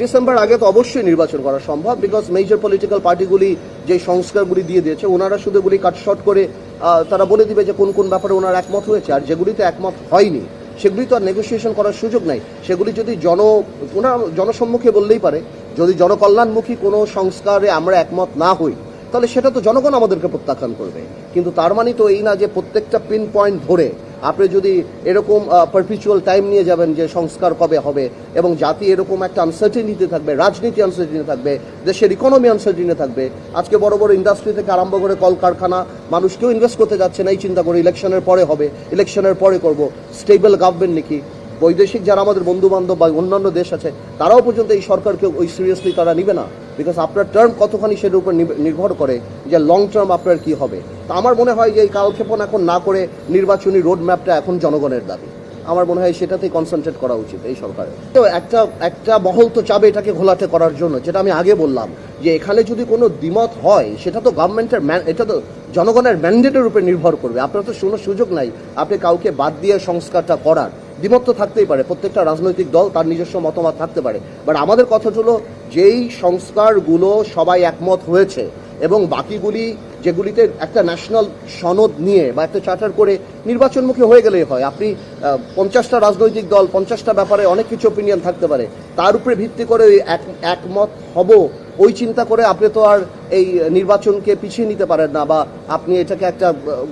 December আগে তো অবশ্যই নির্বাচন করা সম্ভব বিকজ মেজর পলিটিক্যাল পার্টিগুলি যে সংস্কারগুলি দিয়ে দিয়েছে, ওনারা শুধু এগুলি কাটশট করে তারা বলে দিবে যে কোন কোন ব্যাপারে ওনার একমত হয়েছে, আর যেগুলিতে একমত হয়নি, সেগুলি তো আর নেগোসিয়েশন করার সুযোগ নাই। সেগুলি যদি জন, ওনারা জনসম্মুখে বললেই পারে, যদি জনকল্যাণমুখী কোনো সংস্কারে আমরা একমত না হই, তাহলে সেটা তো জনগণ আমাদেরকে প্রত্যাখ্যান করবে। কিন্তু তার মানে তো এই না যে প্রত্যেকটা পিন পয়েন্ট ধরে আপনি যদি এরকম পারপিচুয়াল টাইম নিয়ে যাবেন যে সংস্কার কবে হবে এবং জাতি এরকম একটা আনসার্টেনিতে থাকবে, রাজনীতি আনসার্টেনি থাকবে, দেশের ইকোনমি আনসার্টেনি থাকবে, আজকে বড় বড় ইন্ডাস্ট্রি থেকে আরম্ভ করে কলকারখানা, মানুষ কেউ ইনভেস্ট করতে যাচ্ছে না, এই চিন্তা করে ইলেকশনের পরে হবে ইলেকশনের পরে করব। স্টেবল গভর্নমেন্ট নাকি? বৈদেশিক যারা আমাদের বন্ধু বান্ধব বা অন্যান্য দেশ আছে, তারাও পর্যন্ত এই সরকারকে ওই সিরিয়াসলি তারা নিবে না। বিকজ আপনার টার্ম কতখানি সেটার উপর নির্ভর করে যে লং টার্ম আপনার কি হবে। তা আমার মনে হয় যে এই কালক্ষেপণ এখন না করে নির্বাচনী রোড ম্যাপটা এখন জনগণের দাবি। আমার মনে হয় সেটাতেই কনসেন্ট্রেট করা উচিত এই সরকারের। তো একটা একটা মহল তো চাবে এটাকে ঘোলাটে করার জন্য, যেটা আমি আগে বললাম, যে এখানে যদি কোনো দ্বিমত হয়, সেটা তো গভর্নমেন্টের এটা তো জনগণের ম্যান্ডেটের উপর নির্ভর করবে। আপনার তো কোনো সুযোগ নাই, আপনি কাউকে বাদ দিয়ে সংস্কারটা করার। দ্বিমত তো থাকতেই পারে। প্রত্যেকটা রাজনৈতিক দল তার নিজস্ব মতামত থাকতে পারে। বাট আমাদের কথা হলো, যেই সংস্কারগুলো সবাই একমত হয়েছে এবং বাকিগুলি যেগুলিতে একটা ন্যাশনাল সনদ নিয়ে বা একটা চার্টার করে নির্বাচনমুখী হয়ে গেলেই হয়। আপনি পঞ্চাশটা রাজনৈতিক দল, পঞ্চাশটা ব্যাপারে অনেক কিছু ওপিনিয়ন থাকতে পারে। তার উপরে ভিত্তি করে এক- একমত হব ওই চিন্তা করে আপনি তো আর এই নির্বাচনকে পিছিয়ে নিতে পারেন না বা আপনি এটাকে একটা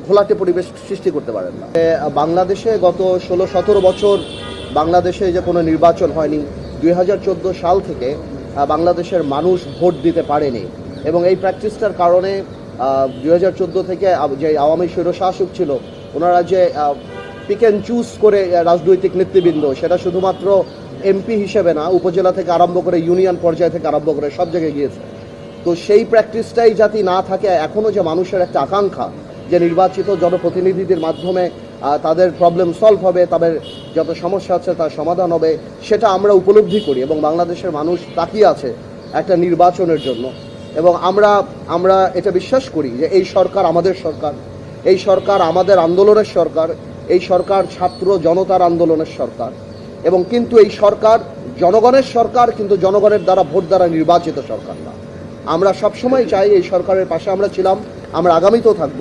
ঘোলাটে পরিবেশ সৃষ্টি করতে পারেন না। বাংলাদেশে গত ষোলো, সতেরো বছর বাংলাদেশে যে কোনো নির্বাচন হয়নি, দুই হাজার চোদ্দ সাল থেকে বাংলাদেশের মানুষ ভোট দিতে পারেনি। এবং এই প্র্যাকটিসটার কারণে দুই হাজার চোদ্দ থেকে যে আওয়ামী স্বৈরশাসক ছিল, ওনারা যে পিক অ্যান্ড চুজ করে রাজনৈতিক নেতৃবৃন্দ, সেটা শুধুমাত্র এমপি হিসেবে না, উপজেলা থেকে আরম্ভ করে ইউনিয়ন পর্যায় থেকে আরম্ভ করে সব জায়গায় গিয়েছে। তো সেই প্র্যাকটিসটাই যাতে না থাকে এখনও যে মানুষের একটা আকাঙ্ক্ষা যে নির্বাচিত জনপ্রতিনিধিদের মাধ্যমে তাদের প্রবলেম সলভ হবে, তাদের যত সমস্যা আছে তার সমাধান হবে, সেটা আমরা উপলব্ধি করি এবং বাংলাদেশের মানুষ তাকিয়ে আছে একটা নির্বাচনের জন্য। এবং আমরা আমরা এটা বিশ্বাস করি যে এই সরকার আমাদের সরকার, এই সরকার আমাদের আন্দোলনের সরকার, এই সরকার ছাত্র জনতার আন্দোলনের সরকার। এবং কিন্তু এই সরকার, জনগণের সরকার, কিন্তু জনগণের দ্বারা ভোট দ্বারা নির্বাচিত সরকার না। আমরা সবসময় চাই এই সরকারের পাশে আমরা ছিলাম, আমরা আগামীতেও থাকব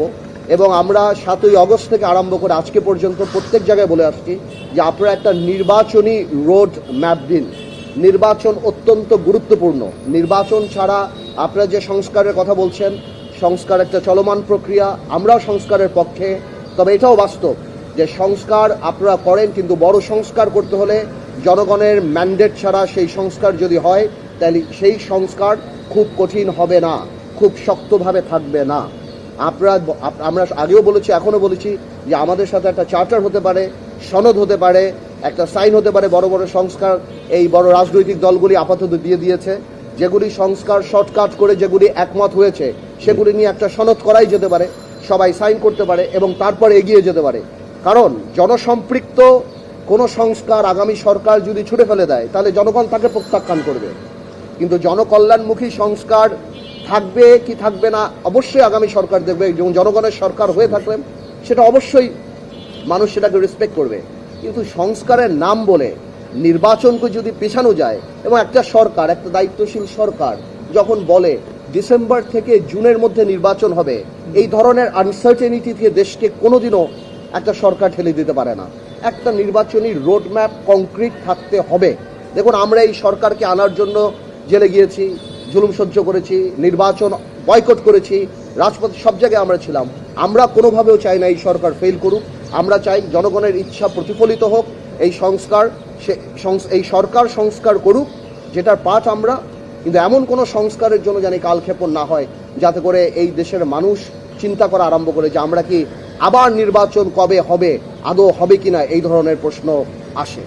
এবং আমরা সাতই অগস্ট থেকে আরম্ভ করে আজকে পর্যন্ত প্রত্যেক জায়গায় বলে আসছি যে আপনারা একটা নির্বাচনী রোড ম্যাপ দিন। নির্বাচন অত্যন্ত গুরুত্বপূর্ণ। নির্বাচন ছাড়া আপনারা যে সংস্কারের কথা বলছেন, সংস্কার একটা চলমান প্রক্রিয়া, আমরাও সংস্কারের পক্ষে, তবে এটাও বাস্তব যে সংস্কার আপনারা করেন, কিন্তু বড় সংস্কার করতে হলে জনগণের ম্যান্ডেট ছাড়া সেই সংস্কার যদি হয়, তাহলে সেই সংস্কার খুব কঠিন হবে না, খুব শক্তভাবে থাকবে না। আপনারা আমরা আগেও বলেছি, এখনও বলেছি যে আমাদের সাথে একটা চার্টার হতে পারে, সনদ হতে পারে, একটা সাইন হতে পারে বড় বড় সংস্কার। এই বড় রাজনৈতিক দলগুলি আপাতত দিয়ে দিয়েছে। যেগুলি সংস্কার শর্টকাট করে যেগুলি একমত হয়েছে, সেগুলি নিয়ে একটা সনদ করাই যেতে পারে, সবাই সাইন করতে পারে এবং তারপরে এগিয়ে যেতে পারে। কারণ জনসম্পৃক্ত কোনো সংস্কার আগামী সরকার যদি ছুটে ফেলে দেয়, তাহলে জনগণ তাকে প্রত্যাখ্যান করবে। কিন্তু জনকল্যাণমুখী সংস্কার থাকবে কি থাকবে না, অবশ্যই আগামী সরকার দেখবে এবং জনগণের সরকার হয়ে থাকলেন সেটা অবশ্যই মানুষ সেটাকে রেসপেক্ট করবে। কিন্তু সংস্কারের নাম বলে নির্বাচনকে যদি পেছানো যায়, এবং একটা সরকার, একটা দায়িত্বশীল সরকার যখন বলে ডিসেম্বর থেকে জুনের মধ্যে নির্বাচন হবে, এই ধরনের আনসার্টেনিটি থেকে দেশকে কোনোদিনও একটা সরকার ঠেলে দিতে পারে না। একটা নির্বাচনী রোডম্যাপ, কংক্রিট থাকতে হবে। দেখুন, আমরা এই সরকারকে আনার জন্য জেলে গিয়েছি, জুলুম সহ্য করেছি, নির্বাচন বয়কট করেছি, রাজপথে সব জায়গায় আমরা ছিলাম। আমরা কোনোভাবেও চাই না এই সরকার ফেল করুক। আমরা চাই জনগণের ইচ্ছা প্রতিফলিত হোক। এই সংস্কার, সে এই সরকার সংস্কার করুক, যেটার পাঠ আমরা। কিন্তু এমন কোনো সংস্কারের জন্য জানি কালক্ষেপণ না হয়, যাতে করে এই দেশের মানুষ চিন্তা করা আরম্ভ করে যে আমরা কি আবার নির্বাচন কবে হবে? আদৌ হবে কিনা এই ধরনের প্রশ্ন আসে।